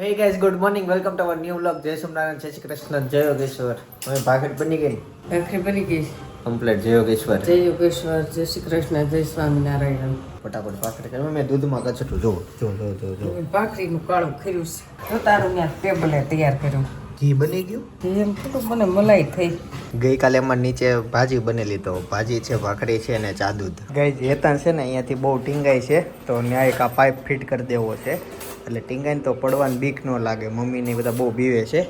Hey guys good morning welcome to our new vlog જય સોમનારાયણ જય શ્રી કૃષ્ણ જય યોગેશ્વર હવે ભાખરી બની ગઈ. ભાખરી બની ગઈ. કમ્પ્લીટ જય યોગેશ્વર જય યોગેશ્વર જય શ્રી કૃષ્ણ જય સ્વામિનારાયણ ફટાફટ ભાખરી કરી મેં દૂધમાં કચટું જો જો જો જો જો ભાખરીનું કાળું ખર્યું છે. તો તારું મેં ટેબલે તૈયાર કર્યું. ઘી બની ગયું? એમ થોડું મને મલાઈ થઈ. ગઈકાલે એમાં નીચે ભાજી બનેલી તો ભાજી છે ભાખરી છે ને ચા દૂધ. ગઈ હેતાન છે ને અહીંયાથી બહુ ટીંગાઈ છે તો ન્યાય એક આ પાઇપ ફિટ કરી દેવો છે. એટલે ટીંગાઈને તો પડવાની બીક ન લાગે મમ્મીને બધા બહુ બીવે છે.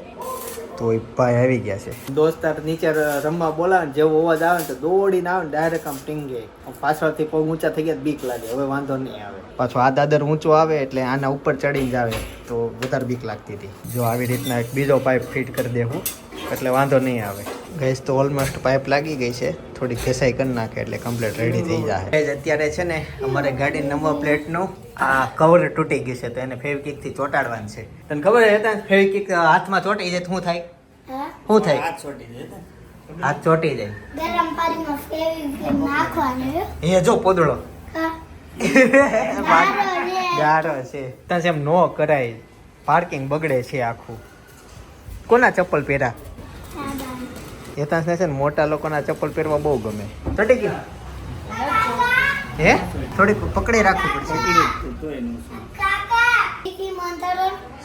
તો એ ભાઈ આવી ગયા છે. દોસ્તાર નીચે રમવા બોલાવે ને જેવો અવાજ આવે ને તો દોડીને આવે ને ડાયરેક્ટ આમ ટીંગે. પાછળથી પગ ઊંચા થઈ ગયા બીક લાગે. હવે વાંધો નહીં આવે. પાછો આ દાદર ઊંચો આવે એટલે આના ઉપર ચડી જ આવે તો વધારે બીક લાગતી હતી. જો આવી રીતના એક બીજો પાઇપ ફિટ કરી દેવું એટલે વાંધો નહીં આવે. ગેસ તો ઓલમોસ્ટ પાઇપ લાગી ગઈ છે. થોડી ઘેસાઈ કરી નાખે એટલે કમ્પ્લીટ રેડી થઈ જાય ગેસ અત્યારે છે ને અમારે ગાડી નંબર પ્લેટનું આ કવર તૂટી ગયું છે તો એને ફેવિકિકથી ચોંટાડવાનું છે. તને ખબર છે હતા ફેવિકિક હાથમાં ચોંટી જાય શું થાય? શું થાય? હાથ ચોંટી જાય ગરમ પાણીમાં ફેરવી નાખવાનું એ જો પોદળો. ગારો છે. ત્યાં એમ નો કરાય પાર્કિંગ બગડે છે આખું. કોના ચપ્પલ પહેર્યા એ છે ને મોટા લોકોના ચપ્પલ પહેરવા બહુ ગમે. ચોટી ગયું હે? થોડીક પકડી રાખવું પડશે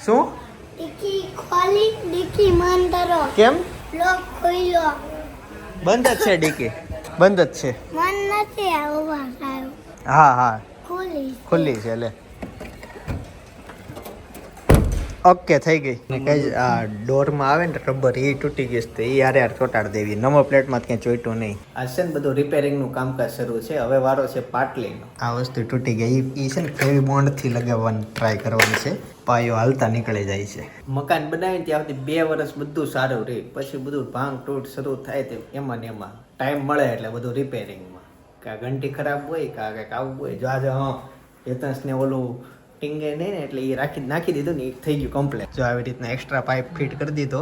શું? કેમ? બંધ જ છે ડીકી. બંધ જ છે. હા હા. ખુલ્લી છે લે. ઓકે થઈ ગઈ. ને કઈ આ ડોરમાં આવે ને રબર એ તૂટી ગઈ તો એ યાર યાર ચોટાડ દેવી. નવો પ્લેટમાં ક્યાંય ચોટ્યું નહીં. આ છે ને બધું રિપેરિંગનું કામકાજ શરૂ છે. હવે વારો છે પાટલીનો. આ વસ્તુ તૂટી ગઈ. એ છે ને ફેવી બોન્ડથી લગાવવાની ટ્રાય કરવાની છે. પાયો હાલતા નીકળી જાય છે. મકાન બનાવીને ત્યાં સુધી બે વર્ષ બધું સારું રહે. પછી બધું ભાંગ તૂટ શરૂ થાય તે એમાં ને એમાં. ટાઈમ મળે એટલે બધું રિપેરિંગમાં કાં ઘંટી ખરાબ હોય કાં કંઈક આવું હોય જો આજે હા ને ઓલું ટીંગે નહીં ને એટલે એ રાખી નાખી દીધું ને એ થઈ ગયું કમ્પ્લેટ જો આવી રીતના એક્સ્ટ્રા પાઇપ ફિટ કરી દીધો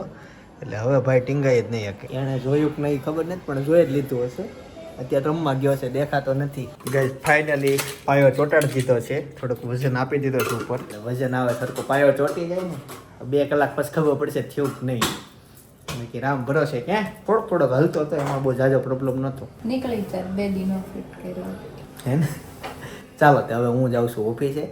એટલે હવે ભાઈ ટીંગાય જ નહીં શકે. એણે જોયું કે નહીં ખબર નથી પણ જોઈ જ લીધું હશે. અત્યારે રમવા ગયો છે દેખાતો નથી. ગઈ ફાઇનલી પાયો ચોટાડી દીધો છે. થોડુંક વજન આપી દીધો છે ઉપર. વજન આવે સરખો પાયો ચોટી જાય ને બે કલાક પછી ખબર પડશે થયું કે નહીં. મેં કે રામ ભરોસે ક્યાં થોડોક થોડોક હલતો હતો એમાં બહુ જાજો પ્રોબ્લેમ નહોતો. નીકળી જાય બે દિનો ફિટ કર્યો. હે ને? ચાલો તો હવે હું જાઉં છું ઓફિસે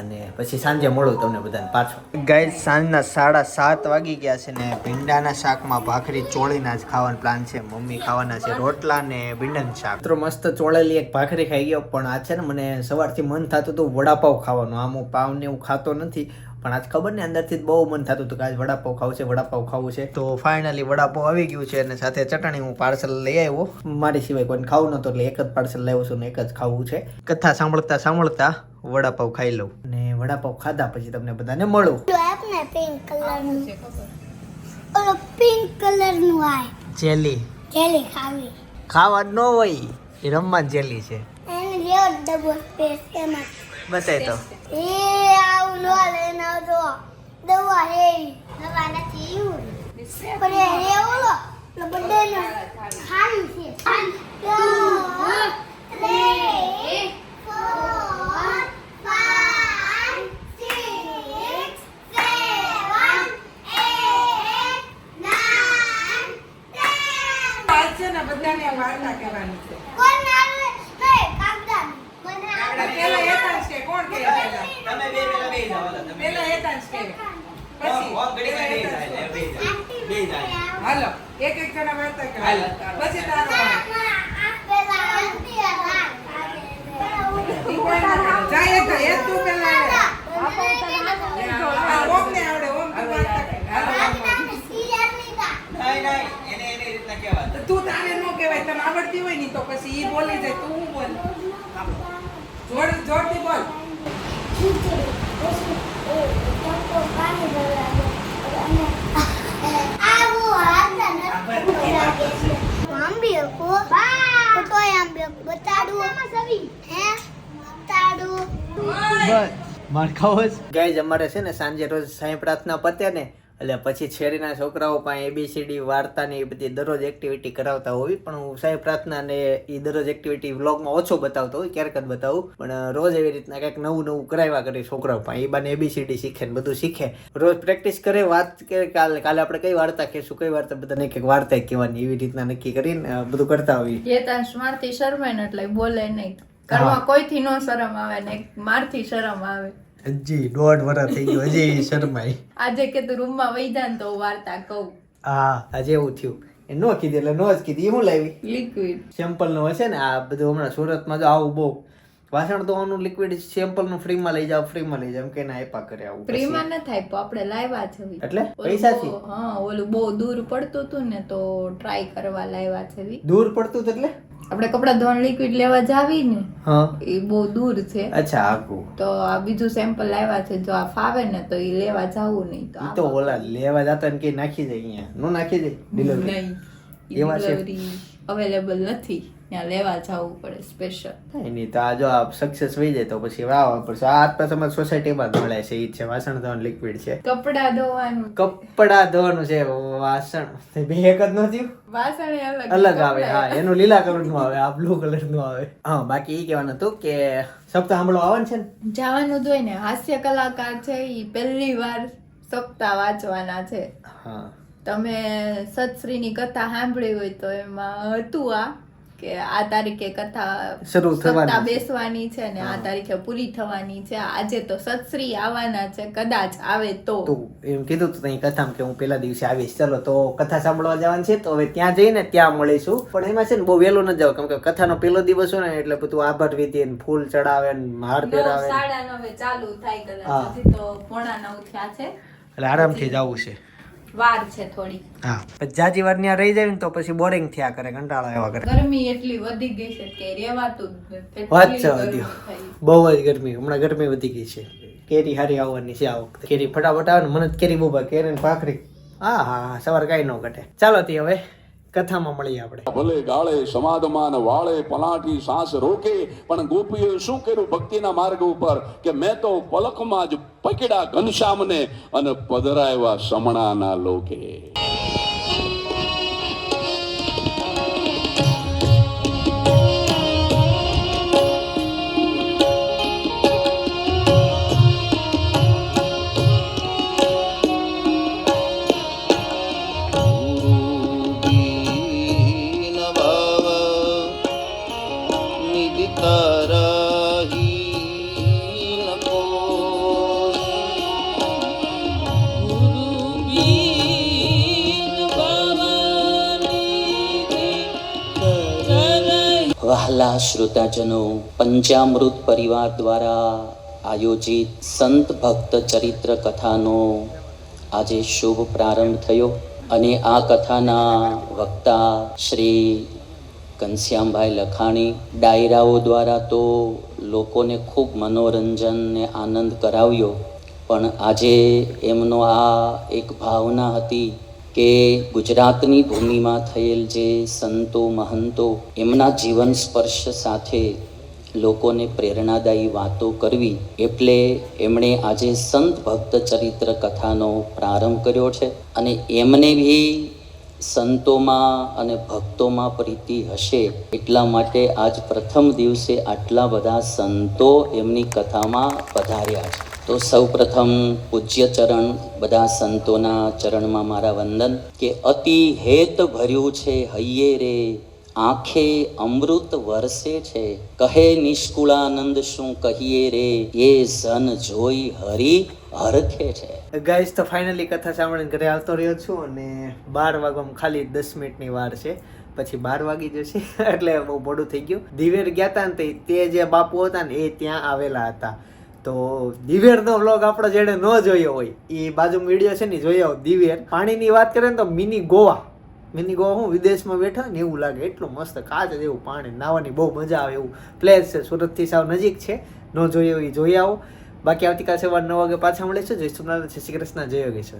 અને પછી સાંજે મળું તમને બધાને પાછો. ગાય સાંજના સાડા સાત વાગી ગયા છે ને ભીંડાના શાકમાં ભાખરી ચોળીના જ ખાવાનો પ્લાન છે. મમ્મી ખાવાના છે રોટલા ને ભીંડાનું શાક. મિત્રો મસ્ત ચોળેલી એક ભાખરી ખાઈ ગયો પણ આ છે ને મને સવારથી મન થતું હતું વડાપાવ ખાવાનું. આમ હું પાવ ને એવું ખાતો નથી. પણ આજ ખબર ને અંદરથી જ બહુ મન થતું હતું કે આજ વડાપાવ ખાવું છે વડાપાવ ખાવું છે. તો ફાઇનલી વડાપાવ આવી ગયું છે અને સાથે ચટણી હું પાર્સલ લઈ આવ્યો. મારી સિવાય કોઈને ખાવું નહોતું એટલે એક જ પાર્સલ લાવ્યો છું ને એક જ ખાવું છે. કથા સાંભળતા સાંભળતા વડાપાવ ખાઈ લઉં. ને વડાપાવ ખાધા પછી તમને બધાને મળું. પિંક કલરનું. આય. જેલી. જેલી ખાવી. ખાવા ન હોય એ રમવા જેલી છે. એને લેવો ડબલ સ્પેસ એમાં બતાય તો. એ આવું નો લઈને આવજો દવા હે. દવા નથી પણ એ હે ઓલો. ઓલો બધાનો ખાલી છે. છે ને બધાને વાર્તા કહેવાની છે. કોણ આવે? હે, કાગડા. કોણ આવે? આપણે પેલા એકાંશ કે કોણ કહે પેલા પેલા એકાંશ કહે પછી? પેલા એકાંશ કહે. હાલો એક એક જણા વાર્તા પછી તારો તું પેલા ઓમ ને આવડે ઓમ તું વાર્તા તારે નો કહેવાય તને આવડતી હોય ને તો પછી એ બોલી જાય તું બોલ. જોડ જોડથી બોલ. ગાઈઝ અમારે છે ને સાંજે રોજ સાંઈ પ્રાર્થના પતે ને એટલે પછી શેરીના છોકરાઓ પાસે એબીસીડી વાર્તાની એ બધી દરરોજ એક્ટિવિટી કરાવતા હોય. પણ હું સાહેબ પ્રાર્થનાને એ દરરોજ એક્ટિવિટી વ્લોગમાં ઓછો બતાવતો હોય ક્યારેક જ બતાવું. પણ રોજ એવી રીતના કંઈક નવું નવું કરાવ્યા કરે છોકરાઓ પાસે. એ બાને એબીસીડી શીખે ને બધું શીખે. રોજ પ્રેક્ટિસ કરે વાત કે કાલે કાલે આપણે કઈ વાર્તા કહેશું કઈ વાર્તા બધાને કંઈક એક વાર્તા કહેવાની એવી રીતના નક્કી કરીને બધું કરતા હોઈએ. એ તાર સ્મારથી શરમાય ને એટલે બોલે નહીં. ઘરમાં કોઈથી નો શરમ આવે ને મારથી શરમ આવે. હજી દોઢ વર્ષ થઈ ગયું હજી શરમાઈ. આજે કે તું રૂમમાં ને તો વાર્તા કહું. હા આજે એવું થયું. એ નો કીધી એટલે નો જ કીધી. હું લાવી? લિક્વિડ સેમ્પલ નો હશે ને આ બધું હમણાં સુરતમાં જો આવું બહુ વાસણ ધોવાનું લિક્વિડ સેમ્પલનું ફ્રીમાં લઈ જાઓ ફ્રીમાં લઈ જાવ કે ના આપ્યા કરે આવું ફ્રી ફ્રીમાં ન થાય પણ આપણે લાવ્યા છે એટલે? પૈસા થી? હા ઓલું બહુ દૂર પડતું હતું ને તો ટ્રાય કરવા લાવ્યા છે દૂર પડતું એટલે? આપણે કપડા ધોણ લિક્વિડ લેવા જાવી ને એ બહુ દૂર છે. અચ્છા આખું. તો આ બીજું સેમ્પલ લાવ્યા છે જો આ ફાવે ને તો એ લેવા જાવું નહીં તો તો ઓલા લેવા જતા ને કે નાખી જાય અહીંયા. નો નાખી જાય ડિલિવરી નહીં? ડિલિવરી અવેલેબલ નથી. ત્યાં લેવા જવું પડે સ્પેશિયલ નહીં તો આ જો આ સક્સેસ થઈ જાય તો પછી વાવ પડશે. આ આત્મા સમાજ સોસાયટીમાં જ મળે છે ઈ છે વાસણ ધોવાનું લિક્વિડ છે. કપડા ધોવાનું. કપડા ધોવાનું છે વાસણ. બે એક જ નથી વાસણ અલગ અલગ આવે હા એનું લીલા કલરનું આવે આ બ્લુ કલરનું આવે. હા બાકી એ કહેવાનું હતું કે સપ્તાહ સાંભળો આવવાનું છે ને? જવાનું જ હોય ને હાસ્ય કલાકાર છે એ પહેલી વાર સપ્તાહ વાંચવાના છે. હા. તમે સતશ્રીની કથા સાંભળી હોય તો એમાં હતું આ. કે આ તારીખે કથા શરૂ થવાની બેસવાની છે ને આ તારીખે પૂરી થવાની છે. આજે તો સતશ્રી આવવાના છે કદાચ આવે તો. તું એમ કીધું તું તઈ કથામાં કે હું પેલા દિવસે આવીશ. ચલો તો કથા સાંભળવા જવાનું છે તો હવે ત્યાં જઈને ત્યાં મળીશું. પણ એમાં છે ને બહુ વહેલું ન જાવ કેમ કે કથાનો પેલો દિવસ હોય ને એટલે બધું આભાર વિધિ ને ફૂલ ચડાવે ને હાર પહેરાવે સાડા નવે ચાલુ થાય. કદાચ. તો પોણા નવ થયા છે. એટલે આરામથી જવું છે. વાર છે થોડી હા. જાજી વાર ત્યાં રહી જાય ને તો પછી બોરિંગ થયા કરે કંટાળો આવ્યા કરે. ગરમી એટલી વધી ગઈ છે કે નથી. વાત છે વધ્યો બહુ જ ગરમી હમણાં ગરમી વધી ગઈ છે. કેરી હારી આવવાની છે આ વખતે. કેરી ફટાફટ આવે ને મને કેરી બહુ કેરી ને ભાખરી. હા હા હા સવાર કાંઈ ન ઘટે. ચાલો તી હવે. કથામાં મળીએ આપણે. ભલે ગાળે સમાધમાન વાળે પલાઠી, સાસ રોકે, પણ ગોપીઓએ શું કર્યું ભક્તિના માર્ગ ઉપર? કે મેં તો પલખમાં જ પકડ્યા ઘનશ્યામને અને પધરાવ્યા સમણાના લોકે. વહાલા શ્રોતાજનો પંચામૃત પરિવાર દ્વારા આયોજિત સંત ભક્ત ચરિત્ર કથાનો આજે શુભ પ્રારંભ થયો અને આ કથાના વક્તા શ્રી ઘનશ્યામભાઈ લખાણી ડાયરાઓ દ્વારા તો લોકોને ખૂબ મનોરંજન ને આનંદ કરાવ્યો. પણ આજે એમનો આ એક ભાવના હતી કે ગુજરાતની ભૂમિમાં થયેલ જે સંતો, મહંતો, એમના જીવન સ્પર્શ સાથે લોકોને પ્રેરણાદાયી વાતો કરવી એટલે એમણે આજે સંત ભક્ત ચરિત્ર કથાનો પ્રારંભ કર્યો છે અને એમને બી સંતોમાં અને ભક્તોમાં પ્રીતિ હશે એટલા માટે આજ પ્રથમ દિવસે આટલા બધા સંતો એમની કથામાં પધાર્યા છે. તો સૌ પ્રથમ પૂજ્ય ચરણ, બધા સંતોના ચરણમાં મારા વંદન, કે અતિ હેત ભર્યું છે હૈયે રે, આંખે અમૃત વરસે છે, કહે નિષ્કુળાનંદ શું કહીએ રે, એ જન જોઈ હરી હરખે છે. ગાઈસ તો ફાઇનલી કથા સાંભળીને ઘરે આવતો રહ્યો છું અને બાર વાગવામાં ખાલી દસ મિનિટની વાર છે. પછી બાર વાગી જશે, એટલે બહુ મોડું થઈ ગયું. દિવેર ગયા હતા ને તે જે બાપુ હતા ને એ ત્યાં આવેલા હતા. તો દિવેરનો વ્લોગ આપણો જેણે ન જોયો હોય એ બાજુમાં વીડિયો છે ને જોયો દિવેર. પાણીની વાત કરીએ ને તો મિની ગોવા. મિની ગોવા હું વિદેશમાં બેઠા ને એવું લાગે, એટલું મસ્ત કાચ જેવું પાણી નાવાની બહુ મજા આવે એવું પ્લેસ છે, સુરતથી સાવ નજીક છે. ન જોયો એ જોઈ આવો. બાકી આવતીકાલ સવાર નવ વાગે પાછા મળીશું. જય સોમનાથ, જય શ્રી કૃષ્ણ, જય યોગેશ્વર.